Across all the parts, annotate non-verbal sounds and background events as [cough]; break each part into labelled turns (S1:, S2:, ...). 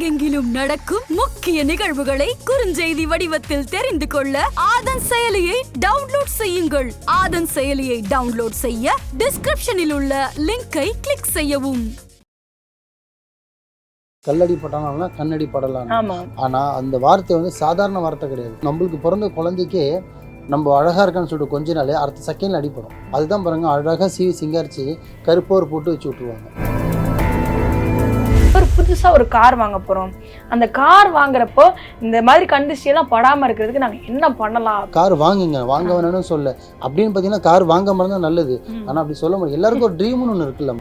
S1: உலகெங்கிலும் நடக்கும் முக்கிய நிகழ்வுகளை குறுஞ்செய்தி வடிவத்தில் தெரிந்து கொள்ள ஆதன் செயலியை டவுன்லோட் செய்யுங்கள். ஆதன் செயலியை டவுன்லோட் செய்ய டிஸ்கிரிப்ஷனில் உள்ள லிங்கை கிளிக் செய்யவும்.
S2: கல்லடி பட்டானா கண்ணடி படலாம் ஆனா அந்த வார்த்தை வந்து சாதாரண வார்த்தை கிடையாது. நம்மளுக்கு பிறந்த குழந்தைக்கே நம்ம அழகா இருக்கான்னு சொல்லிட்டு கொஞ்ச நாள் அடுத்த செகண்ட்ல அடிப்படும் அதுதான் பாருங்க அழகா சீவி சிங்காரிச்சு கருப்போர் போட்டு வச்சு விட்டுருவாங்க.
S3: ஒரு புதுசா ஒரு கார் வாங்க போறோம். அந்த கார் வாங்குறப்போ இந்த மாதிரி கண்டிஸ்டி எல்லாம் படாம இருக்கிறதுக்கு நாங்க என்ன பண்ணலாம்?
S2: கார் வாங்குங்க வாங்க வேணும்னு சொல்ல. அப்படின்னு பார்த்தீங்கன்னா கார் வாங்காம இருந்தால் நல்லது.
S3: ம்.
S2: ஆனா அப்படி சொல்ல முடியும் எல்லாருக்கும் ஒரு ட்ரீம்னு ஒன்று இருக்குல்ல.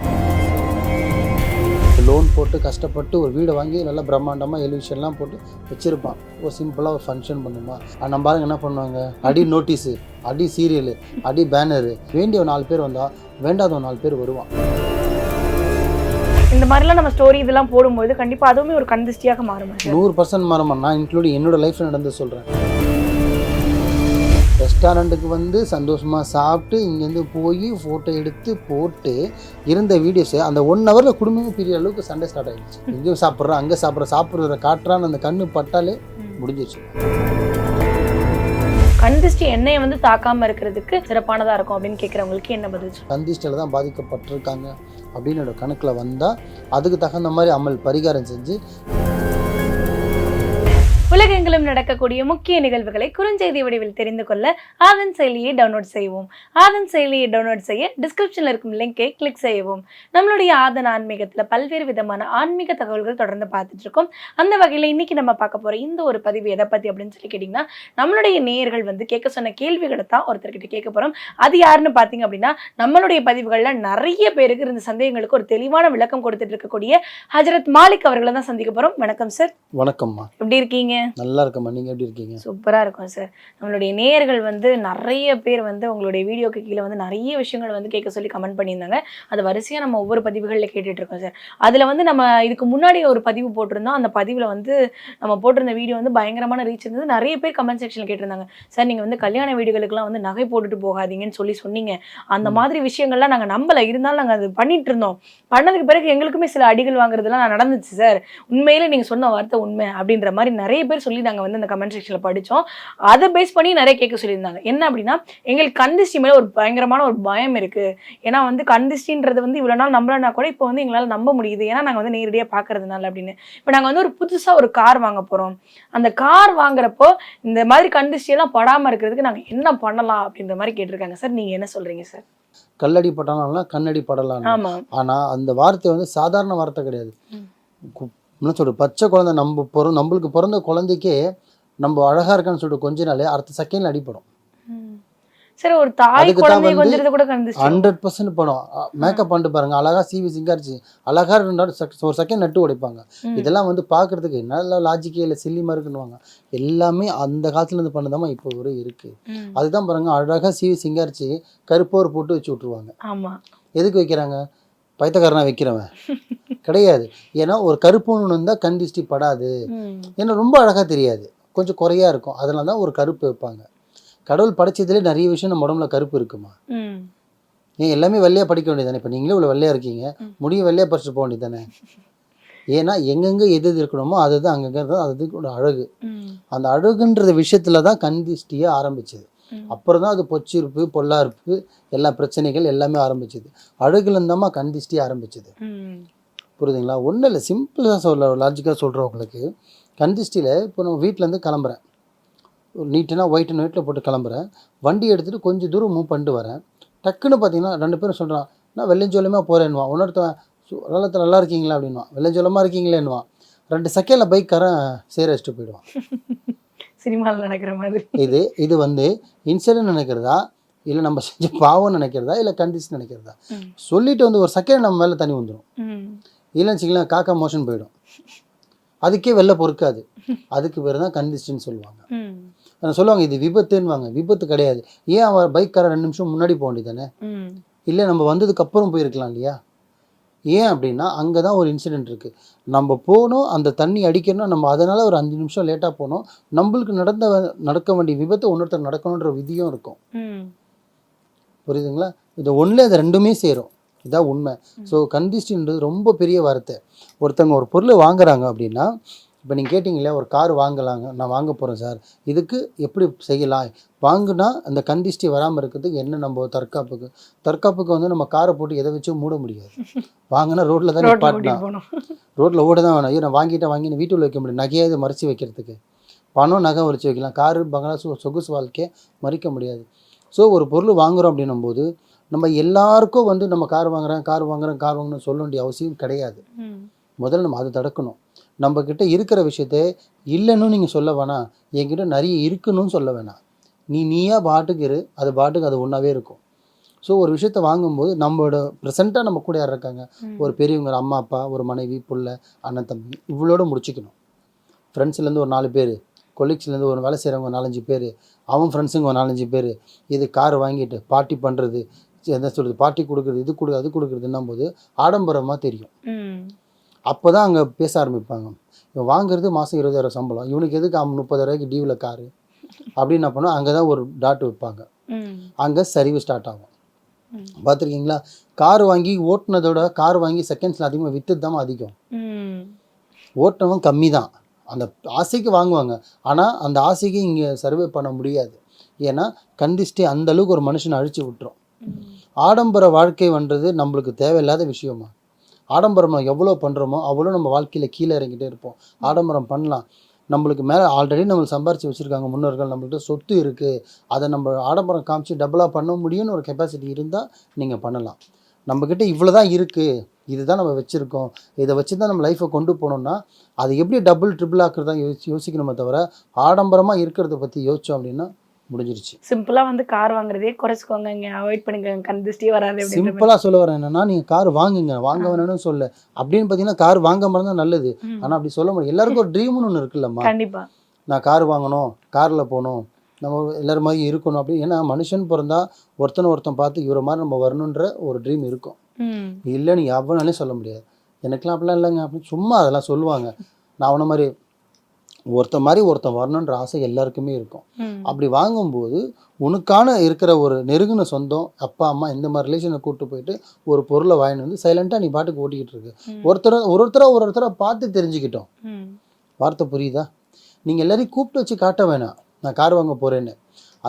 S2: லோன் போட்டு கஷ்டப்பட்டு ஒரு வீடை வாங்கி நல்லா பிரம்மாண்டமாக எலிவிஷன்லாம் போட்டு வச்சிருப்பான். ஒரு சிம்பிளாக ஒரு ஃபங்க்ஷன் பண்ணுமா? நம்ம பாருங்க என்ன பண்ணுவாங்க? அடி நோட்டீஸு அடி சீரியலு அடி பேனரு வேண்டிய ஒரு நாலு பேர் வந்தா வேண்டாத ஒரு நாலு பேர் வருவான்.
S3: இந்த மாதிரிலாம் நம்ம ஸ்டோரி இதெல்லாம் போடும்போது கண்டிப்பா அதுவுமே ஒரு கண்டிஸ்டியாக மாறும்.
S2: நூறு பர்சன்ட் மாறமா நான் இன்க்ளூடிங் என்னோட லைஃப்பில் நடந்து சொல்கிறேன் ரெஸ்டாரண்ட்டுக்கு வந்து சந்தோஷமாக சாப்பிட்டு இங்கேருந்து போய் ஃபோட்டோ எடுத்து போட்டு இருந்த வீடியோஸை அந்த ஒன் ஹவரில் குடும்பமே பிரிய அளவுக்கு சண்டை ஸ்டார்ட் ஆகிடுச்சு இங்கேயும் சாப்பிட்றோம் அங்கே சாப்பிட்ற சாப்பிட்றத காட்டுறான்னு அந்த கண்ணு பட்டாலே முடிஞ்சிருச்சு.
S3: கண்டிஸ்டி எண்ணெயை வந்து தாக்காம இருக்கிறதுக்கு சிறப்பானதா இருக்கும் அப்படின்னு கேக்குறவங்களுக்கு என்ன பதில்?
S2: கந்திஷ்டில் தான் பாதிக்கப்பட்டிருக்காங்க. அப்படின்னு கணக்கில் வந்தால் அதுக்கு தகுந்த மாதிரி அமல் பரிகாரம் செஞ்சு
S3: உலகெங்கிலும் நடக்கக்கூடிய முக்கிய நிகழ்வுகளை குறுஞ்செய்தி வடிவில் தெரிந்து கொள்ள ஆதன் செயலியை டவுன்லோட் செய்வோம் ஆதன் செயலியை டவுன்லோட் செய்ய டிஸ்கிரிப்ஷன்ல இருக்கும் லிங்கை கிளிக் செய்யவும். நம்மளுடைய ஆதன் ஆன்மீகத்துல பல்வேறு விதமான ஆன்மீக தகவல்கள் தொடர்ந்து பார்த்துட்டு இருக்கோம். அந்த வகையில இன்னைக்கு நம்ம பார்க்க போற இந்த ஒரு பதிவு எதை பத்தி அப்படின்னு சொல்லி கேட்டீங்கன்னா நம்மளுடைய நேயர்கள் வந்து கேட்க சொன்ன கேள்விகளை தான் ஒருத்தர்கிட்ட கேட்க போறோம். அது யாருன்னு பாத்தீங்க அப்படின்னா நம்மளுடைய பதிவுகள்ல நிறைய பேருக்கு இருந்த சந்தேகங்களுக்கு ஒரு தெளிவான விளக்கம் கொடுத்துட்டு இருக்கக்கூடிய ஹஜரத் மாலிக் அவர்களை தான் சந்திக்க போறோம். வணக்கம் சார்.
S2: வணக்கம்மா.
S3: எப்படி இருக்கீங்க?
S2: நல்லா இருக்கம்மா நீங்கள் எப்படி இருக்கீங்க?
S3: சூப்பரா இருக்கும் சார். நம்மளுடைய நேயர்கள் வந்து நிறைய பேர் வந்து உங்களுடைய வீடியோக்கு கீழே வந்து நிறைய விஷயங்கள் வந்து கேட்க சொல்லி கமெண்ட் பண்ணியிருந்தாங்க. அது வரிசையா நம்ம ஒவ்வொரு பதிவுகளில் கேட்டுட்டு இருக்கோம் சார். அதுல வந்து நம்ம இதுக்கு முன்னாடி ஒரு பதிவு போட்டிருந்தோம். அந்த பதிவுல வந்து நம்ம போட்டிருந்த வீடியோ வந்து பயங்கரமான ரீச் இருந்தது. நிறைய பேர் கமெண்ட் செக்ஷன்ல கேட்டிருந்தாங்க. சார் நீங்க வந்து கல்யாண வீடுகளுக்குலாம் வந்து நகை போட்டுட்டு போகாதீங்கன்னு சொல்லி சொன்னீங்க. அந்த மாதிரி விஷயங்கள்லாம் நாங்க நம்பல. இருந்தாலும் நாங்க அது பண்ணிட்டு இருந்தோம். பண்ணதுக்கு பிறகு எங்களுக்குமே சில அடிகள் வாங்குறதுலாம் நடந்துச்சு சார். உண்மையில நீங்க சொன்ன வார்த்தை உண்மை அப்படின்ற மாதிரி நிறைய பேர் சொல்லி நாங்க வந்து அந்த கமெண்ட் செக்ஷன்ல படிச்சோம். அதை பேஸ் பண்ணி நிறைய கேட்க சொல்லியிருந்தாங்க. என்ன அப்படின்னா எங்களுக்கு கந்திஷ்டி மேல ஒரு பயங்கரமான ஒரு பயம் இருக்கு. ஏன்னா வந்து கந்திஷ்டின்றது வந்து இவ்வளவு நாள் நம்பலனா கூட இப்போ வந்து எங்களால நம்ப முடியுது. ஏன்னா நாங்க வந்து நேரடியா பாக்குறதுனால அப்படின்னு. இப்போ நாங்க வந்து ஒரு புதுசா ஒரு கார் வாங்க போறோம். அந்த கார் வாங்குறப்போ இந்த மாதிரி கந்திஷ்டி எல்லாம் படாம இருக்கிறதுக்கு நாங்க என்ன பண்ணலாம் அப்படின்ற மாதிரி கேட்டிருக்காங்க. சார் நீங்க என்ன சொல்றீங்க சார்?
S2: கல்லடி பட்டானா கண்ணடி படலாம்
S3: ஆமா.
S2: ஆனா அந்த வார்த்தை வந்து சாதாரண வார்த்தை கிடையாது. என்ன சொல்றது பச்சை குழந்தை நம்ம பிற நம்மளுக்கு பிறந்த குழந்தைக்கே நம்ம அழகா இருக்கான்னு சொல்லிட்டு கொஞ்ச நாள் அடுத்த செகண்ட்ல அடிப்படும்.
S3: சரி ஒரு தாய் குழந்தை கொஞ்சிறது கூட
S2: பர்சன்ட் படம். மேக்கப் பண்ணிட்டு பாருங்க. அழகா சிவி சிங்காரிச்சு அழகா இருந்தாலும் ஒரு செகண்ட் நட்டு உடைப்பாங்க. இதெல்லாம் வந்து பாக்குறதுக்கு நல்ல லாஜிக்கே இல்லை சில்லிமா இருக்குன்னுவாங்க. எல்லாமே அந்த காலத்துல இருந்து பண்ணதாம இப்போ வரை இருக்கு. அதுதான் பாருங்க அழகா சிவி சிங்காரிச்சு கருப்போர் போட்டு வச்சு விட்டுருவாங்க.
S3: ஆமா.
S2: எதுக்கு வைக்கிறாங்க? பைத்தக்காரனா வைக்கிறவன். [laughs] கிடையாது. ஏன்னா ஒரு கருப்புன்னு இருந்தால் கண் திஷ்டி படாது. ஏன்னா ரொம்ப அழகாக தெரியாது. கொஞ்சம் குறையா இருக்கும். அதனால தான் ஒரு கருப்பு வைப்பாங்க. கடவுள் படைச்சதுலேயே நிறைய விஷயம் நம்ம உடம்புல கருப்பு இருக்குமா. ஏன் எல்லாமே வெள்ளையா படிக்க வேண்டியதானே இப்போ நீங்களே இவ்வளோ வெள்ளையா இருக்கீங்க. முடியும் வெள்ளையா பறிச்சு போக வேண்டியதானே ஏன்னா எங்கெங்கே எது எது இருக்கணுமோ அது தான் அங்கங்கே இருந்தால் அதுக்கு ஒரு அழகு. அந்த அழகுன்ற விஷயத்துல தான் கண் திஷ்டியே ஆரம்பிச்சது. அப்புறம் தான் அது பொச்சிருப்பு பொல்லாருப்பு எல்லா பிரச்சனைகள் எல்லாமே ஆரம்பிச்சது. அழகுல இருந்தாமா கண் திஷ்டி ஆரம்பிச்சது. புரியுதுங்களா? ஒன்றும் இல்லை சிம்பிளாக சொல்ல லாஜிக்காக சொல்கிறவங்களுக்கு கண் திஷ்டியில் இப்போ நம்ம வீட்டிலேருந்து கிளம்புறேன். நீட்டுனா ஒயிட் அண்ட் ஒயிட்டில் போட்டு கிளம்புறேன். வண்டி எடுத்துகிட்டு கொஞ்சம் தூரம் மூவ் பண்ணிட்டு வரேன். டக்குன்னு பார்த்தீங்கன்னா ரெண்டு பேரும் சொல்கிறான் நான் வெள்ளஞ்சோலமாக போகிறேன்னுவான் இன்னொருத்தன் "சு- நல்லா நல்லா இருக்கீங்களா? அப்படின்வான் வெள்ளஞ்சோலமாக இருக்கீங்களேன்னுவான். ரெண்டு செகண்டில் பைக்காரன் சேர வச்சுட்டு போயிடுவான். [laughs]
S3: சினிமாவில் நடக்கிற மாதிரி.
S2: இது இது வந்து இன்சிடென்ட் நினைக்கிறதா? இல்லை நம்ம செஞ்ச பாவம் நினைக்கிறதா? இல்லை கண்டிஷன் நினைக்கிறதா. சொல்லிட்டு வந்து ஒரு செகண்ட் நம்ம மேலே தண்ணி வந்துடும். இல்லைன்னு வச்சுக்கலாம் காக்கா மோஷன் போயிடும். அதுக்கே வெளில பொறுக்காது. அதுக்கு பேர் தான் கண்டிஸ்டின்னு சொல்லுவாங்க. ஆனா சொல்லுவாங்க இது விபத்துன்னுவாங்க. விபத்து கிடையாது. ஏன் அவன் பைக்காரன் ரெண்டு நிமிஷம் முன்னாடி போக வேண்டியதானே. இல்லை நம்ம வந்ததுக்கு அப்புறம் போயிருக்கலாம் இல்லையா? ஏன் அப்படின்னா அங்கே தான் ஒரு இன்சிடென்ட் இருக்குது நம்ம போனோம் அந்த தண்ணி அடிக்கணும் நம்ம அதனால் ஒரு அஞ்சு நிமிஷம் லேட்டாக போனோம் நம்மளுக்கு நடந்த நடக்க வேண்டிய விபத்து ஒன்னொருத்தர் நடக்கணுன்ற விதியும் இருக்கும். புரியுதுங்களா? இது ஒன்றில் அது ரெண்டுமே சேரும். இதான் உண்மை. ஸோ கந்திஷ்டின்றது ரொம்ப பெரிய வார்த்தை. ஒருத்தவங்க ஒரு பொருளை வாங்குறாங்க அப்படின்னா இப்போ நீங்கள் கேட்டிங்களே ஒரு கார் வாங்கலாங்க நான் வாங்க போகிறேன் சார். இதுக்கு எப்படி செய்யலாம்? வாங்குனா அந்த கந்திஷ்டி வராமல் இருக்கிறதுக்கு என்ன நம்ம தற்காப்புக்கு? தற்காப்புக்கு வந்து நம்ம காரை போட்டு எதை வச்சும் மூட முடியாது. வாங்கினா ரோட்டில் தான் நிப்பாட்டினா ரோட்டில் ஓட தான் வேணும். ஐயோ நான் வாங்கிட்டேன் வாங்கி வீட்டுல வைக்க முடியும். நகையாவது மறைச்சி வைக்கிறதுக்கு. பணம் நகை மறைச்சி வைக்கலாம். காரு பங்களா சொ சொகுசு வாழ்க்கையை மறிக்க முடியாது. ஸோ ஒரு பொருள் வாங்குறோம் அப்படின்னும் போது நம்ம எல்லாருக்கும் வந்து நம்ம கார் வாங்குறேன் கார் வாங்குறேன் கார் வாங்கணும்னு சொல்ல வேண்டிய அவசியம் கிடையாது. முதல்ல நம்ம அதை தடுக்கணும். நம்ம கிட்ட இருக்கிற விஷயத்த இல்லைன்னு நீங்கள் சொல்ல வேணாம். என்கிட்ட நிறைய இருக்குன்னு சொல்ல வேணாம். நீ நீயா பாட்டுக்கு இரு. அது பாட்டுக்கு அது ஒன்றாவே இருக்கும். ஸோ ஒரு விஷயத்த வாங்கும்போது நம்மளோட ப்ரெசண்ட்டாக நம்ம கூட யார் இருக்காங்க. ஒரு பெரியவங்க அம்மா அப்பா ஒரு மனைவி புள்ள அண்ணன் தம்பி இவ்வளோட முடிச்சுக்கணும். ஃப்ரெண்ட்ஸ்லேருந்து ஒரு நாலு பேர் கொலீக்ஸ்லேருந்து ஒரு வேலை செய்கிறவங்க நாலஞ்சு பேர் அவன் ஃப்ரெண்ட்ஸுங்க ஒரு நாலஞ்சு பேர் இது கார் வாங்கிட்டு பார்ட்டி பண்ணுறது என்ன சொல்கிறது பார்ட்டி கொடுக்குறது இது கொடு அது கொடுக்குறதுன்னும் போது ஆடம்பரமாக தெரியும். அப்போ தான் அங்கே பேச ஆரம்பிப்பாங்க. இவன் வாங்குறது மாதம் இருபதாயிரம் சம்பளம். இவனுக்கு எதுக்கு முப்பதாயிரூவாய்க்கு டியூவில் காரு அப்படின்னு என்ன பண்ணுவோம் அங்கே தான் ஒரு டாட் வைப்பாங்க. அங்கே சரிவு ஸ்டார்ட் ஆகும். பார்த்துருக்கீங்களா? கார் வாங்கி ஓட்டுனதோட கார் வாங்கி செகண்ட்ஸில் அதிகமாக விற்று தான் அதிகம். ஓட்டுனவன் கம்மி தான் அந்த ஆசைக்கு வாங்குவாங்க. ஆனால் அந்த ஆசைக்கு இங்கே சர்வே பண்ண முடியாது. ஏன்னா கண்டிஸ்டே அந்த அளவுக்கு ஒரு மனுஷனை அழிச்சு விட்டுரும். ஆடம்பர வாழ்க்கை வன்றது நம்மளுக்கு தேவையில்லாத விஷயமா? ஆடம்பரம் எவ்வளோ பண்ணுறோமோ அவ்வளோ நம்ம வாழ்க்கையில் கீழே இறங்கிட்டே இருப்போம். ஆடம்பரம் பண்ணலாம். நம்மளுக்கு மேலே ஆல்ரெடி நம்மளுக்கு சம்பாரித்து வச்சுருக்காங்க முன்னோர்கள் நம்மள்கிட்ட சொத்து இருக்குது அதை நம்ம ஆடம்பரம் காமிச்சு டபுளாக பண்ண முடியும்னு ஒரு கெப்பாசிட்டி இருந்தால் நீங்கள் பண்ணலாம். நம்மக்கிட்ட இவ்வளோ தான் இருக்குது இதுதான் நம்ம வச்சுருக்கோம். இதை வச்சு தான் நம்ம லைஃப்பை கொண்டு போனோம்னா அது எப்படி டபுள் ட்ரிபிள் ஆக்குறதா யோசி யோசிக்கணுமே தவிர ஆடம்பரமாக இருக்கிறத பற்றி யோசிச்சோம் அப்படின்னா முடிஞ்சிருச்சு.
S3: சிம்பிளா வந்து கார் வாங்குறதே குறைச்சிக்கோங்க இங்க அவாய்ட் பண்ணுங்க கண் திருஷ்டியே வராது.
S2: சிம்பிளாக சொல்ல வரேன் என்னன்னா நீங்கள் கார் வாங்குங்க வாங்க வேணும்னு சொல்ல அப்படின்னு பார்த்தீங்கன்னா கார் வாங்காம இருந்தால் நல்லது.
S3: ம்.
S2: ஆனால் அப்படி சொல்ல முடியும் எல்லாருக்கும் ஒரு ட்ரீம்னு ஒன்று இருக்குல்லம்மா.
S3: கண்டிப்பா.
S2: நான் கார் வாங்கணும் காரில் போகணும் நம்ம எல்லாரும் மாதிரி இருக்கணும் அப்படி ஏன்னா மனுஷன் பிறந்தா ஒருத்தனை ஒருத்தன் பார்த்து இவரை மாதிரி நம்ம வரணுன்ற ஒரு ட்ரீம் இருக்கும்.
S3: ம்.
S2: இல்லைன்னு எவனாலே சொல்ல முடியாது. எனக்கெல்லாம் அப்படிலாம் இல்லைங்க. அப்படின்னு சும்மா அதெல்லாம் சொல்லுவாங்க. நான் அவனை மாதிரி ஒருத்தன் மாதிரி ஒருத்தன் வரணுன்ற ஆசை எல்லாருக்குமே இருக்கும். அப்படி வாங்கும்போது உனக்கான இருக்கிற ஒரு நெருங்கின சொந்தம் அப்பா அம்மா இந்த மாதிரி ரிலேஷனை கூப்பிட்டு போயிட்டு ஒரு பொருளை வாங்கிட்டு வந்து சைலண்டாக நீ பாட்டுக்கு ஓட்டிக்கிட்டு இருக்கு. ஒருத்தர் ஒரு ஒருத்தரை ஒரு ஒருத்தரை பார்த்து தெரிஞ்சுக்கிட்டோம். வார்த்தை புரியுதா? நீங்கள் எல்லாரையும் கூப்பிட்டு வச்சு காட்ட வேணாம். நான் கார் வாங்க போகிறேன்னு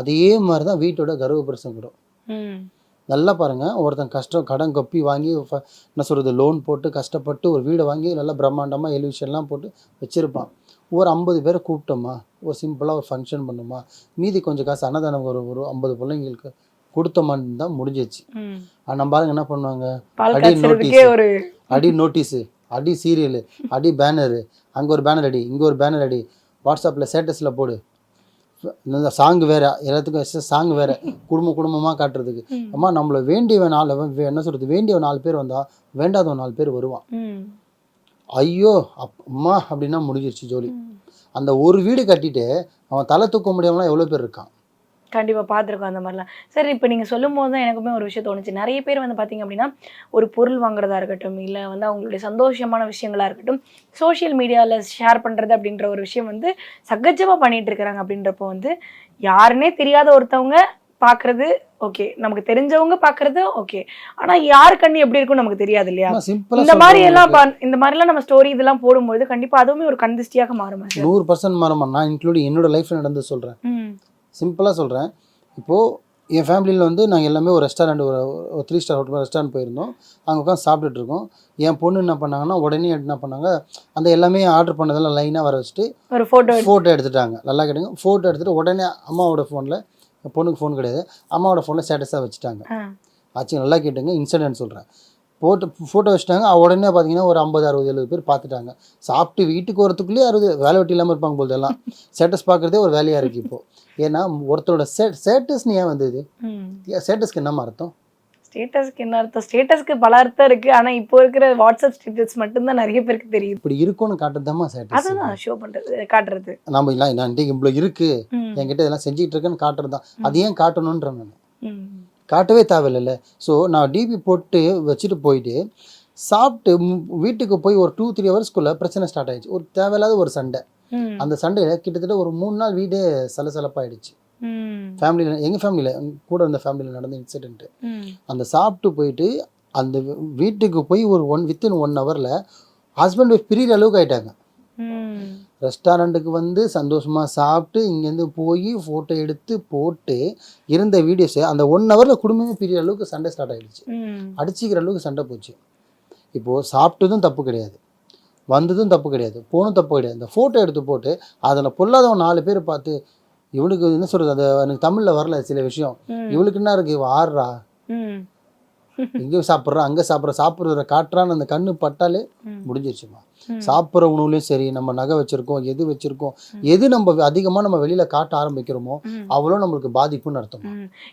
S2: அதே மாதிரி தான் வீட்டோட கர்வப்பிரசம் கூட. நல்லா பாருங்கள் ஒருத்தன் கஷ்டம் கடன் கொப்பி வாங்கி என்ன சொல்கிறது லோன் போட்டு கஷ்டப்பட்டு ஒரு வீடை வாங்கி நல்லா பிரம்மாண்டமாக எலிவிஷன்லாம் போட்டு வச்சுருப்பான். ஒரு ஐம்பது பேரை கூப்பிட்டோமா? ஒரு சிம்பிளாக ஒரு ஃபங்க்ஷன் பண்ணோமா? மீதி கொஞ்சம் காசு அன்னதானம் ஒரு ஒரு ஐம்பது பிள்ளைங்களுக்கு கொடுத்தோமான்னு தான் முடிஞ்சிச்சு நம்ம ஆளுங்க என்ன பண்ணுவாங்க? அடி.
S3: ஒரு
S2: அடி நோட்டீஸு அடி சீரியலு அடி பேனரு அங்கே ஒரு பேனர் அடி இங்கே ஒரு பேனர் அடி வாட்ஸ்அப்பில் ஸ்டேட்டஸில் போடு. இந்த சாங் வேறு எல்லாத்துக்கும் சாங் வேறு குடும்ப குடும்பமாக காட்டுறதுக்கு. அம்மா நம்மளை வேண்டிய நாலு என்ன சொல்கிறது வேண்டிய நாலு பேர் வந்தால் வேண்டாதவன் நாலு பேர் வருவான். ஐயோ அம்மா அப்படின்னா முடிஞ்சிருச்சு ஜோலி. அந்த ஒரு வீடு கட்டிட்டு அவன் தலை தூக்க முடியாமலாம் எவ்வளோ பேர் இருக்கான்?
S3: கண்டிப்பா பார்த்துருக்கோம் அந்த மாதிரிலாம். சரி இப்போ நீங்க சொல்லும் போது தான் எனக்குமே ஒரு விஷயம் தோணுச்சு. நிறைய பேர் வந்து பாத்தீங்க அப்படின்னா ஒரு பொருள் வாங்குறதா இருக்கட்டும் இல்ல வந்து அவங்களுடைய சந்தோஷமான விஷயங்களா இருக்கட்டும் சோஷியல் மீடியால ஷேர் பண்றது அப்படின்ற ஒரு விஷயம் வந்து சகஜமா பண்ணிட்டு இருக்கிறாங்க அப்படின்றப்போ வந்து யாருன்னே தெரியாத ஒருத்தவங்க பாக்குறது ஓகே நமக்கு தெரிஞ்சவங்க பாக்குறது ஓகே ஆனா யார் கண்ணு எப்படி இருக்கும் நமக்கு தெரியாது இல்லையா? இந்த மாதிரி எல்லாம் இந்த மாதிரி எல்லாம் நம்ம ஸ்டோரி இதெல்லாம் போடும்போது கண்டிப்பா அதுவுமே ஒரு கந்திஷ்டியாக மாறுமா
S2: நூறு பர்சன்ட் மாறமா நான் இன்க்ளூடிங் என்னோட லைஃப்பில் நடந்து சொல்கிறேன்
S3: ம்.
S2: சிம்பிளாக சொல்கிறேன் இப்போது என் ஃபேமிலியில் வந்து நாங்கள் எல்லாமே ஒரு ரெஸ்டாரண்ட் ஒரு ஒரு த்ரீ ஸ்டார் ஹோட்டல் ரெஸ்டாரண்ட் போயிருந்தோம். அங்கே உட்காந்து சாப்பிட்டுட்டு இருக்கோம். என் பொண்ணு என்ன பண்ணாங்கன்னா உடனே என்ன பண்ணாங்க அந்த எல்லாமே ஆர்டர் பண்ணதெல்லாம் லைனாக வர வச்சுட்டு
S3: ஒரு போட்டோ
S2: ஃபோட்டோ எடுத்துட்டாங்க. நல்லா கேட்டுங்க. ஃபோட்டோ எடுத்துகிட்டு உடனே அம்மாவோட ஃபோனில் பொண்ணுக்கு ஃபோன் கிடையாது. அம்மாவோட ஃபோனில் ஸ்டேட்டஸாக வச்சுட்டாங்க. ஆச்சு நல்லா கேட்டுங்க இன்சிடென்ட் சொல்கிறேன் போட்டு ஃபோட்டோ வச்சுட்டாங்க. உடனே பார்த்தீங்கன்னா ஒரு ஐம்பது அறுபது எழுபது பேர் பார்த்துட்டாங்க சாப்பிட்டு வீட்டுக்கு வரத்துக்குள்ளேயே அறுபது வேலை வெட்டி இல்லாமல் இருப்பாங்க போது எல்லாம் ஸ்டேட்டஸ் பார்க்குறதே ஒரு வேலையாக இருக்குது இப்போது ஏன்னா ஒருத்தரோட ஸ்டே ஸ்டேட்டஸ்னு ஏன் வந்தது? ஸ்டேட்டஸ்க்கு என்னம்மா அர்த்தம்?
S3: ஸ்டேட்டஸ்க்கு என்ன அர்த்தம்? ஸ்டேட்டஸ்க்கு பல அர்த்தம் இருக்கு. ஆனா இப்போ இருக்கிற வாட்ஸ்அப் ஸ்டேட்டஸ் மட்டும்தான் நிறைய பேருக்கு தெரியுது.
S2: இப்படி இருக்கும்னு காட்டுறதாம்மா ஸ்டேட்டஸ்
S3: அதுதான் ஷோ பண்றது காட்டுறது.
S2: நம்ம இல்லை இன்றைக்கு இவ்வளோ இருக்குது
S3: ம்.
S2: என்கிட்ட இதெல்லாம் செஞ்சுட்டு இருக்கேன்னு காட்டுறது தான் அது ஏன் காட்டணுன்ற நான். காட்டவே தேவையில்லைல்ல. ஸோ நான் டிபி போட்டு வச்சுட்டு போயிட்டு சாப்பிட்டு வீட்டுக்கு போய் ஒரு டூ த்ரீ ஹவர்ஸ்க்குள்ளே பிரச்சனை ஸ்டார்ட் ஆயிடுச்சு. ஒரு தேவையில்லாத ஒரு சண்டை. அந்த சண்டையில் கிட்டத்தட்ட ஒரு மூணு நாள் வீடே சலசலப்பாயிடுச்சு. ஃபேமிலியில் எங்கள் ஃபேமிலியில் கூட இருந்த ஃபேமிலியில் நடந்த இன்சிடென்ட்டு
S3: ம்.
S2: அந்த சாப்பிட்டு போயிட்டு அந்த வீட்டுக்கு போய் ஒரு ஒன் வித்தின் ஒன் ஹவரில் ஹஸ்பண்ட் ஒய்ஃப் பிரியிற அளவுக்கு ஆயிட்டாங்க. ரெஸ்டாரண்ட்டுக்கு வந்து சந்தோஷமாக சாப்பிட்டு இங்கேருந்து போய் ஃபோட்டோ எடுத்து போட்டு இருந்த வீடியோஸை அந்த ஒன் ஹவரில் குடும்பமே பிரியிற அளவுக்கு சண்டை ஸ்டார்ட் ஆயிடுச்சு.
S3: ம்.
S2: அடிச்சிக்கிற அளவுக்கு சண்டை போச்சு. இப்போது சாப்பிட்டதும் தப்பு கிடையாது. வந்ததும் தப்பு கிடையாது. போனும் தப்பு கிடையாது. இந்த ஃபோட்டோ எடுத்து போட்டு அதில் பொல்லாதவன் நாலு பேர் பார்த்து இவனுக்கு என்ன சொல்கிறது அது எனக்கு தமிழில் வரல சில விஷயம். இவளுக்கு என்ன இருக்கு இவ ஆடுறா
S3: ம்.
S2: இங்கே சாப்பிட்றா அங்கே சாப்பிட்ற சாப்பிட்றத காட்டுறான்னு அந்த கண்ணு பட்டாலே. முடிஞ்சிருச்சுமா. சாப்பிட்ற உணவுலையும் சரி நம்ம நகை வச்சுருக்கோம் எது வச்சுருக்கோம் எது நம்ம அதிகமாக நம்ம வெளியில் காட்ட ஆரம்பிக்கிறோமோ. அவ்வளோ நம்மளுக்கு பாதிப்புன்னு அர்த்தம்.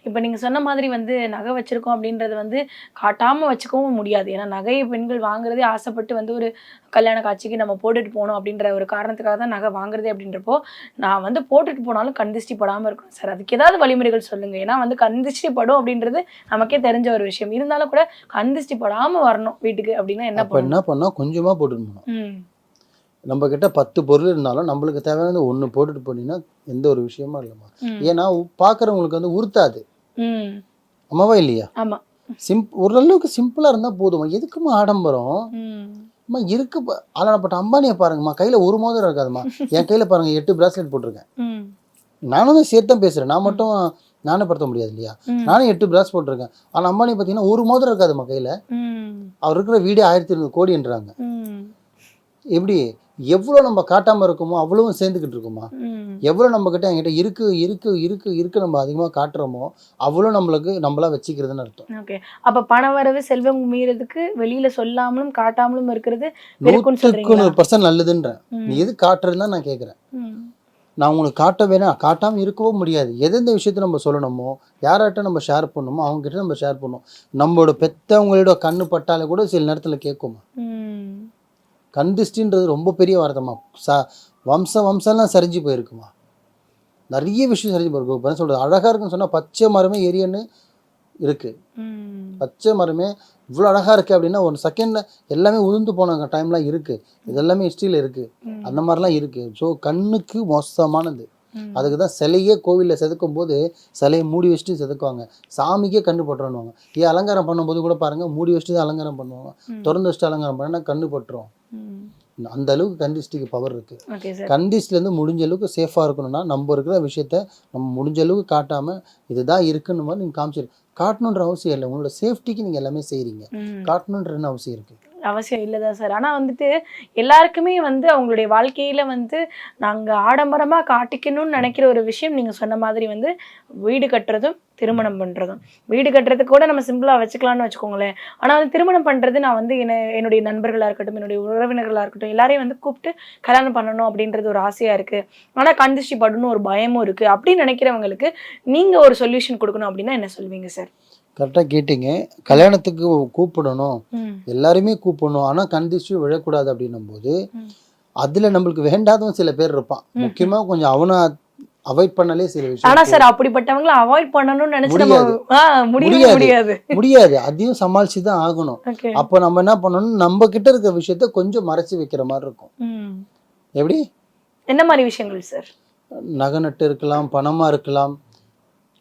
S3: இப்ப நீங்க சொன்ன மாதிரி வந்து நகை வச்சிருக்கோம் அப்படின்றது வந்து காட்டாம வச்சுக்கவும் முடியாது. ஏன்னா நகையை பெண்கள் வாங்குறதே ஆசைப்பட்டு வந்து ஒரு கல்யாண காட்சிக்கு நம்ம போட்டுட்டு போகணும் அப்படின்ற ஒரு காரணத்துக்காக தான் நகை வாங்குறதே அப்படின்றப்போ நான் வந்து போட்டுட்டு போனாலும் கண் திருஷ்டி படாம இருக்கணும். சார் அதுக்கு ஏதாவது வழிமுறைகள் சொல்லுங்க. ஏன்னா வந்து கண் திருஷ்டி படும் அப்படின்றது நமக்கே தெரிஞ்ச ஒரு விஷயம். இருந்தாலும் கூட கண் திருஷ்டி படாம வரணும் வீட்டுக்கு அப்படின்னா என்ன
S2: என்ன பண்ணால் கொஞ்சமாக போட்டுட்டு போகணும். நம்ம கிட்ட பத்து பொருள் இருந்தாலும் நம்மளுக்கு தேவையானது ஒன்று போட்டுட்டு போனீங்கன்னா எந்த ஒரு விஷயமும் இல்லைம்மா. ஏன்னா பார்க்குறவங்களுக்கு வந்து உறுத்தாது. அம்மாவா இல்லையா? சிம்ப் ஓரளவுக்கு சிம்பிளாக இருந்தால் போதுமா எதுக்குமா ஆடம்பரம். அம்மா இருக்கு ஆளானப்பட்ட அம்பானியை பாருங்கம்மா. கையில் ஒரு மோதிரம் இருக்காதும்மா. என் கையில் பாருங்க எட்டு பிராஸ்லெட் போட்டிருக்கேன். நானும் தான் சேர்த்து தான் பேசுகிறேன் நான் மட்டும் நானப்படுத்த முடியாது இல்லையா. நானும் எட்டு பிராஸ் போட்டிருக்கேன். ஆனால் அம்பானி பார்த்தீங்கன்னா ஒரு மோதிரம் இருக்காதும்மா கையில். அவர் இருக்கிற வீடே ஆயிரத்தி இருநூறு கோடின்றாங்க. எப்படி எவ்வளோ நம்ம காட்டாமல் இருக்கோமோ அவ்வளவும் சேர்ந்துக்கிட்டு இருக்குமா. எவ்வளோ நம்மக்கிட்ட என்கிட்ட இருக்கு இருக்கு இருக்கு இருக்கு நம்ம அதிகமாக காட்டுறோமோ அவ்வளோ நம்மளுக்கு நம்மளா வச்சுக்கிறதுன்னு அர்த்தம்.
S3: ஓகே. அப்ப பண வரவு செல்வம் மீறதுக்கு வெளியில சொல்லாமலும் காட்டாமலும் இருக்கிறது
S2: நூற்றுக்கு நூறு பர்சன்ட் நல்லதுன்றேன். நீ எது காட்டுறதுன்னு தான் நான் கேட்குறேன். நான் உங்களுக்கு காட்ட வேணாம் காட்டாமல் இருக்கவும் முடியாது. எந்தெந்த விஷயத்தை நம்ம சொல்லணுமோ யார்கிட்ட நம்ம ஷேர் பண்ணணுமோ அவங்ககிட்ட நம்ம ஷேர் பண்ணணும். நம்மளோட பெத்தவங்களோட கண்ணு பட்டாலே கூட சில நேரத்தில் கேட்குமா. கந்திஷ்டின்றது ரொம்ப பெரிய வார்த்தைமா ச வம்ச வம்சம்லாம் சரிஞ்சு போயிருக்குமா நிறைய விஷயம் சரிஞ்சு போயிருக்கு. இப்போ என்ன சொல்கிறது அழகாக இருக்குன்னு சொன்னால் பச்சை மரமே எரியன்னு இருக்குது. பச்சை மரமே இவ்வளோ அழகாக இருக்குது அப்படின்னா ஒரு செகண்டில் எல்லாமே உதிர்ந்து போன டைம்லாம் இருக்குது இதெல்லாமே ஹிஸ்ட்ரியில் இருக்குது. அந்த மாதிரிலாம் இருக்குது ஸோ கண்ணுக்கு மோசமானது. அதுக்கு தான் சிலையே கோவிலில் செதுக்கும் போது சிலையை மூடி வச்சுட்டு செதுக்குவாங்க. சாமிக்கே கண்ணு பட்டுறணுவாங்க ஏன் அலங்காரம் பண்ணும்போது கூட பாருங்கள் மூடி வச்சுட்டு தான் அலங்காரம் பண்ணுவாங்க. திறந்து வச்சுட்டு அலங்காரம் பண்ணா கண்ணு பட்டுரும். அந்த அளவுக்கு கண்டிஸ்டிக்கு பவர் இருக்குது கண்டிஸ்ட்லேருந்து முடிஞ்ச அளவுக்கு சேஃபாக இருக்கணும்னா நம்ம இருக்கிற விஷயத்த நம்ம முடிஞ்ச அளவுக்கு காட்டாமல் இதுதான் இருக்குன்னு மாதிரி நீங்கள் காமிச்சிரு காட்டணுன்ற அவசியம் இல்லை. உங்களோட சேஃப்டிக்கு நீங்கள் எல்லாமே செய்கிறீங்க. காட்டணுன்ற என்ன அவசியம் இருக்குது
S3: அவசியம் இல்லைதான் சார் ஆனா வந்துட்டு எல்லாருக்குமே வந்து அவங்களுடைய வாழ்க்கையில வந்து நாங்க ஆடம்பரமா காட்டிக்கணும்னு நினைக்கிற ஒரு விஷயம் நீங்க சொன்ன மாதிரி வந்து வீடு கட்டுறதும் திருமணம் பண்றதும். வீடு கட்டுறதுக்கு கூட நம்ம சிம்பிளா வச்சுக்கலாம்னு வச்சுக்கோங்களேன். ஆனா வந்து திருமணம் பண்றது நான் வந்து என்ன என்னுடைய நண்பர்களா இருக்கட்டும் என்னுடைய உறவினர்களா இருக்கட்டும் எல்லாரையும் வந்து கூப்பிட்டு கல்யாணம் பண்ணணும் அப்படின்றது ஒரு ஆசையா இருக்கு. ஆனா கண்டிச்சு படணும் ஒரு பயமும் இருக்கு. அப்படின்னு நினைக்கிறவங்களுக்கு நீங்க ஒரு சொல்யூஷன் கொடுக்கணும் அப்படின்னா என்ன சொல்வீங்க சார்
S2: கரெக்டாக கேட்டீங்க. கல்யாணத்துக்கு கூப்பிடணும். எல்லாருமே கூப்பிடணும். ஆனால் கண்டிச்சு விழக்கூடாது அப்படின்னும் போது. அதில் நம்மளுக்கு வேண்டாதவன் சில பேர் இருப்பான். முக்கியமாக கொஞ்சம் அவனை அவாய்ட் பண்ணாலே சில
S3: ஆனா
S2: விஷயம்
S3: சார் அப்படிப்பட்டவங்கள அவாய்ட் பண்ணணும்னு நினைச்சு நம்ம
S2: முடியாது.
S3: முடியவே
S2: முடியாது. அதையும் சமாளிச்சு தான் ஆகணும். அப்போ நம்ம என்ன பண்ணணும் நம்ம கிட்ட இருக்க விஷயத்த கொஞ்சம் மறைச்சு வைக்கிற மாதிரி இருக்கும். எப்படி?
S3: என்ன மாதிரி விஷயங்கள் சார்?
S2: நகை நட்டு இருக்கலாம் பணமா இருக்கலாம்.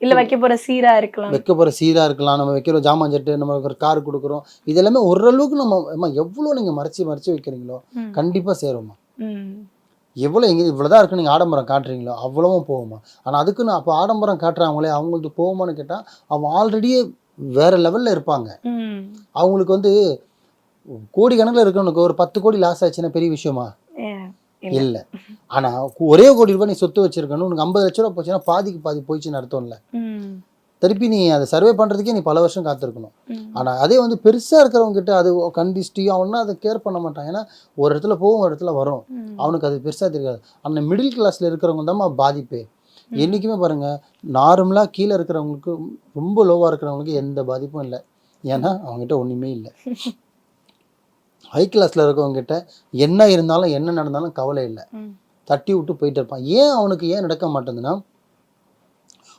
S3: இல்ல வைக்க போற சீரா இருக்கலாம்.
S2: வைக்க போகிற சீரா இருக்கலாம். நம்ம வைக்கிற ஜாமான் செட்டு நம்ம ஒரு கார் கொடுக்குறோம். இதெல்லாமே ஓரளவுக்கு நம்ம அம்மா எவ்வளோ நீங்கள் மறைச்சு மறைச்சு வைக்கிறீங்களோ
S3: ம்.
S2: கண்டிப்பாக சேரும்மா.
S3: ம்.
S2: எவ்வளோ எங்கே இவ்வளோதான் இருக்கு நீங்கள் ஆடம்பரம் காட்டுறீங்களோ அவ்வளவும் போகுமா ஆனால் அதுக்குன்னு அப்போ ஆடம்பரம் காட்டுறாங்களே அவங்களுக்கு போகுமான்னு கேட்டால் அவங்க ஆல்ரெடியே வேற லெவலில் இருப்பாங்க. அவங்களுக்கு வந்து கோடிக்கணக்கில் இருக்கவனுக்கு ஒரு பத்து கோடி லாஸ் ஆச்சுன்னா பெரிய விஷயமா
S3: இல்ல.
S2: இல்லை ஆனால் ஒரே கோடி ரூபாய் நீ சொத்து வச்சிருக்கணும் உனக்கு ஐம்பது லட்ச ரூபா போச்சுன்னா பாதிக்கு பாதி போயிடுச்சுன்னு அர்த்தம்ல
S3: ம்.
S2: திருப்பி நீ அதை சர்வே பண்ணுறதுக்கே நீ பல வருஷம் காத்திருக்கணும். ஆனால் அதே வந்து பெருசாக இருக்கிறவங்க கிட்ட அது கண்டிஸ்டியும் அவனா அதை கேர் பண்ண மாட்டான். ஏன்னா ஒரு இடத்துல போகும் ஒரு இடத்துல வரும். அவனுக்கு அது பெருசாக தெரியாது. அந்த மிடில் கிளாஸில் இருக்கிறவங்க தான் பாதிப்பே. என்றைக்குமே பாருங்கள் நார்மலாக கீழே இருக்கிறவங்களுக்கு ரொம்ப லோவாக இருக்கிறவங்களுக்கு எந்த பாதிப்பும் இல்லை. ஏன்னா அவங்ககிட்ட ஒன்றுமே இல்லை. ஹை கிளாஸில் இருக்கவங்ககிட்ட என்ன இருந்தாலும் என்ன நடந்தாலும் கவலை இல்லை. தட்டி விட்டு போயிட்டு இருப்பான். ஏன் அவனுக்கு ஏன் நடக்க மாட்டேங்குதுன்னா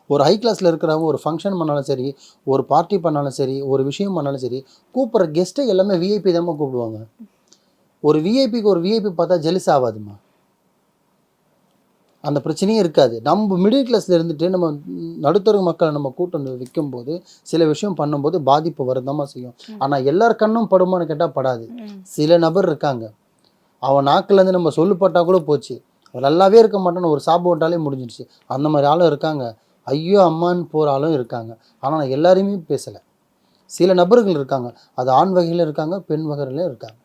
S2: ஒரு ஹை கிளாஸில் இருக்கிறவங்க ஒரு ஃபங்க்ஷன் பண்ணாலும் சரி ஒரு பார்ட்டி பண்ணாலும் சரி ஒரு விஷயம் பண்ணாலும் சரி கூப்பிட்ற கெஸ்ட்டை எல்லாமே விஐபி தான் கூப்பிடுவாங்க. ஒரு விஐபிக்கு ஒரு விஐபி பார்த்தா ஜெலிஸ் ஆகாதுமா அந்த பிரச்சனையே இருக்காது. நம்ம மிடில் கிளாஸில் இருந்துட்டு நம்ம நடுத்தர மக்களை நம்ம கூட்டம் வந்து விற்கும்போது சில விஷயம் பண்ணும்போது பாதிப்பு வரதாம்மா செய்யும். ஆனால் எல்லார் கண்ணும் படுமான்னு கேட்டால் படாது. சில நபர் இருக்காங்க. அவன் நாக்குலேருந்து நம்ம சொல்லுப்பட்டா கூட போச்சு. நல்லாவே இருக்க மாட்டான்னு ஒரு சாப்பு விட்டாலே முடிஞ்சிடுச்சு அந்த மாதிரி ஆளும் இருக்காங்க. ஐயோ அம்மான்னு போகிற ஆளும் இருக்காங்க. ஆனால் நான் எல்லாரையுமே பேசலை. சில நபர்கள் இருக்காங்க. அது ஆண் வகையில் இருக்காங்க பெண் வகையிலும் இருக்காங்க.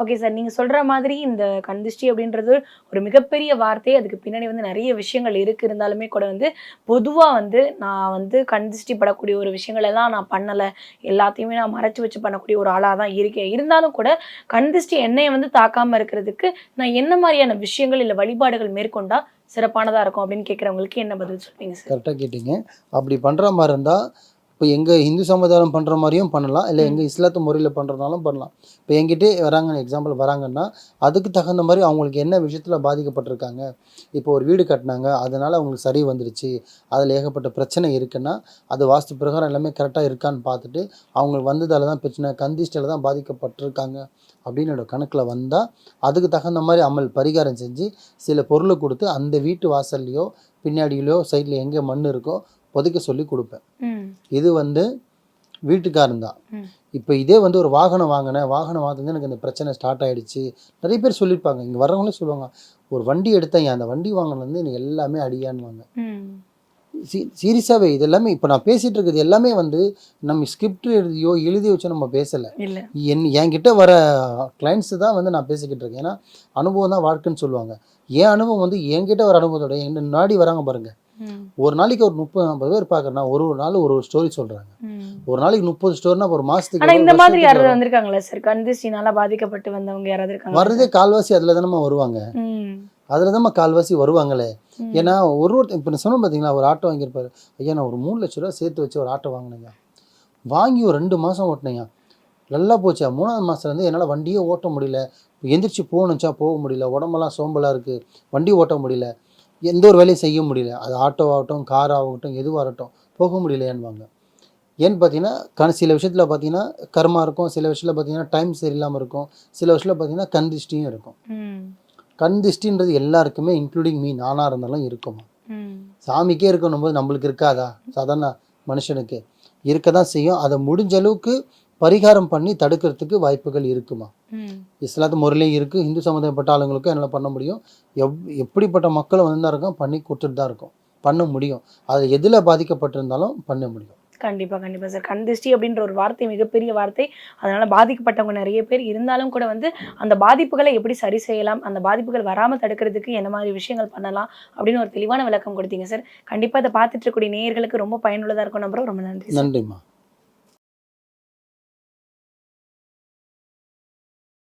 S3: ஓகே சார் நீங்க சொல்ற மாதிரி இந்த கந்திஷ்டி அப்படின்றது ஒரு மிகப்பெரிய வார்த்தை. அதுக்கு பின்னாடி வந்து நிறைய விஷயங்கள் இருக்கு. இருந்தாலுமே கூட வந்து பொதுவா வந்து நான் வந்து கந்திஷ்டி படக்கூடிய ஒரு விஷயங்கள் எல்லாம் நான் பண்ணல. எல்லாத்தையுமே நான் மறைச்சு வச்சு பண்ணக்கூடிய ஒரு ஆளாக தான் இருக்கேன். இருந்தாலும் கூட கந்திஷ்டி என்னைய வந்து தாக்காம இருக்கிறதுக்கு நான் என்ன மாதிரியான விஷயங்கள் இல்ல வழிபாடுகள் மேற்கொண்டா சிறப்பானதா இருக்கும் அப்படின்னு கேட்கறவங்களுக்கு என்ன பதில் சொல்லுவீங்க சார்
S2: கரெக்டாக கேட்டீங்க. அப்படி பண்ணுற மாதிரி இருந்தால் இப்போ எங்கள் இந்து சமுதாயம் பண்ணுற மாதிரியும் பண்ணலாம். இல்லை எங்கள் இஸ்லாத்து முறையில் பண்ணுறதுனாலும் பண்ணலாம். இப்போ என்கிட்டே வராங்க எக்ஸாம்பிள் வராங்கன்னா அதுக்கு தகுந்த மாதிரி அவங்களுக்கு என்ன விஷயத்தில் பாதிக்கப்பட்டிருக்காங்க? இப்போ ஒரு வீடு கட்டினாங்க அதனால் அவங்களுக்கு சரி வந்துருச்சு அதில் ஏகப்பட்ட பிரச்சனை இருக்குன்னா அது வாஸ்து பிரகாரம் எல்லாமே கரெக்டாக இருக்கான்னு பார்த்துட்டு அவங்களுக்கு வந்ததால தான் பிரச்சனை கந்திஷ்டில் தான் பாதிக்கப்பட்டிருக்காங்க அப்படின்னு கணக்கில் வந்தால் அதுக்கு தகுந்த மாதிரி அமல் பரிகாரம் செஞ்சு சில பொருளை கொடுத்து அந்த வீட்டு வாசல்லையோ பின்னாடியிலையோ சைடில் எங்கே மண் இருக்கோ புதைக்க சொல்லி கொடுப்பேன். இது வந்து வீட்டுக்காரன் தான். இப்போ இதே வந்து ஒரு வாகனம் வாங்கினேன். வாகனம் வாங்கினது எனக்கு இந்த பிரச்சனை ஸ்டார்ட் ஆயிடுச்சு. நிறைய பேர் சொல்லியிருப்பாங்க. இங்கே வரவங்களே சொல்லுவாங்க ஒரு வண்டி எடுத்தேன் அந்த வண்டி வாங்கினது எனக்கு எல்லாமே அடியான்வாங்க சீ சீரியஸாகவே இது எல்லாமே இப்போ நான் பேசிகிட்டு இருக்கிறது எல்லாமே வந்து நம்ம ஸ்கிரிப்ட் எழுதியோ எழுதி வச்சோ நம்ம பேசலை. என் என்கிட்ட வர கிளைண்ட்ஸ் தான் வந்து நான் பேசிக்கிட்டு இருக்கேன். ஏன்னா அனுபவம் தான் வாழ்க்கைன்னு சொல்லுவாங்க. என் அனுபவம் வந்து என்கிட்ட வர அனுபவத்தோட என்ன நாடி வராங்க பாருங்க.
S3: ம்
S2: ஒரு நாளைக்கு ஒரு முப்பது நாற்பது பேர் பார்க்குறேன்னா ஒரு ஒரு நாள் ஒரு ஒரு ஸ்டோரி சொல்கிறாங்க
S3: ம்
S2: ஒரு நாளைக்கு முப்பது ஸ்டோரினா ஒரு மாதத்துக்கு
S3: ஆனா இந்த மாதிரி யாராவது வந்திருக்காங்களா சார் கந்திஷ்டினால பாதிக்கப்பட்டு வந்தவங்க யாராவது இருக்காங்க
S2: வர்றதே கால்வாசி அதில் தானே வருவாங்க. அதில் தான்மா கால்வாசி வருவாங்களே. ஏன்னா ஒரு ஒரு இப்போ நான் சொன்னேன் பார்த்தீங்களா ஒரு ஆட்டோ வாங்கியிருப்பாரு. ஐயா நான் ஒரு மூணு லட்ச ரூபா சேர்த்து வச்சு ஒரு ஆட்டோ வாங்கினேங்க. வாங்கி ஒரு ரெண்டு மாதம் ஓட்டினேங்க. நல்லா போச்சா? மூணாவது மாதத்துலேருந்து என்னால் வண்டியே ஓட்ட முடியல. எந்திரிச்சு போகணுச்சா போக முடியல. உடம்பெல்லாம் சோம்பலாக இருக்குது வண்டி ஓட்ட முடியல. எந்த ஒரு வேலையும் செய்ய முடியல. அது ஆட்டோ ஆகட்டும் கார் ஆகட்டும் எதுவாக இருக்கட்டும் போக முடியலையான்வாங்க ஏன்னு பார்த்தீங்கன்னா கண சில விஷயத்தில் பார்த்தீங்கன்னா கர்மா இருக்கும். சில விஷயத்தில் பார்த்தீங்கன்னா டைம் சரியில்லாமல் இருக்கும். சில விஷயத்தில் பார்த்தீங்கன்னா கந்திஷ்டியும் இருக்கும்.
S3: ம்.
S2: கண் திஷ்டின்றது எல்லாருக்குமே இன்க்ளூடிங் மீ நானாக இருந்தாலும் இருக்குமா? சாமிக்கே இருக்கணும் போது நம்மளுக்கு இருக்காதா? சாதாரண மனுஷனுக்கு. இருக்க தான் செய்யும். அதை முடிஞ்ச அளவுக்கு பரிகாரம் பண்ணி தடுக்கிறதுக்கு வாய்ப்புகள் இருக்குமா? இஸ்லாத்து முறையிலையும் இருக்குது இந்து சம்மந்தப்பட்ட ஆளுங்களுக்கும் என்னால் பண்ண முடியும். எவ் எப்படிப்பட்ட மக்களும் வந்து தான் இருக்கும் பண்ணி கொடுத்துட்டு தான் இருக்கும். பண்ண முடியும். அது எதில் பாதிக்கப்பட்டிருந்தாலும் பண்ண முடியும்.
S3: கண்டிப்பா கண்டிப்பா சார். கந்திஷ்டி அப்படின்ற ஒரு வார்த்தை மிகப்பெரிய வார்த்தை. அதனால பாதிக்கப்பட்டவங்க நிறைய பேர் இருந்தாலும் கூட வந்து அந்த பாதிப்புகளை எப்படி சரி செய்யலாம் அந்த பாதிப்புகள் வராம தடுக்கிறதுக்கு என்ன மாதிரி விஷயங்கள் பண்ணலாம் அப்படின்னு ஒரு தெளிவான விளக்கம் கொடுத்தீங்க சார். கண்டிப்பா இதை பார்த்துட்டு இருக்கக்கூடிய நேயர்களுக்கு ரொம்ப பயனுள்ளதா இருக்கும். நம்புறோம். ரொம்ப நன்றி
S2: நன்றிம்மா.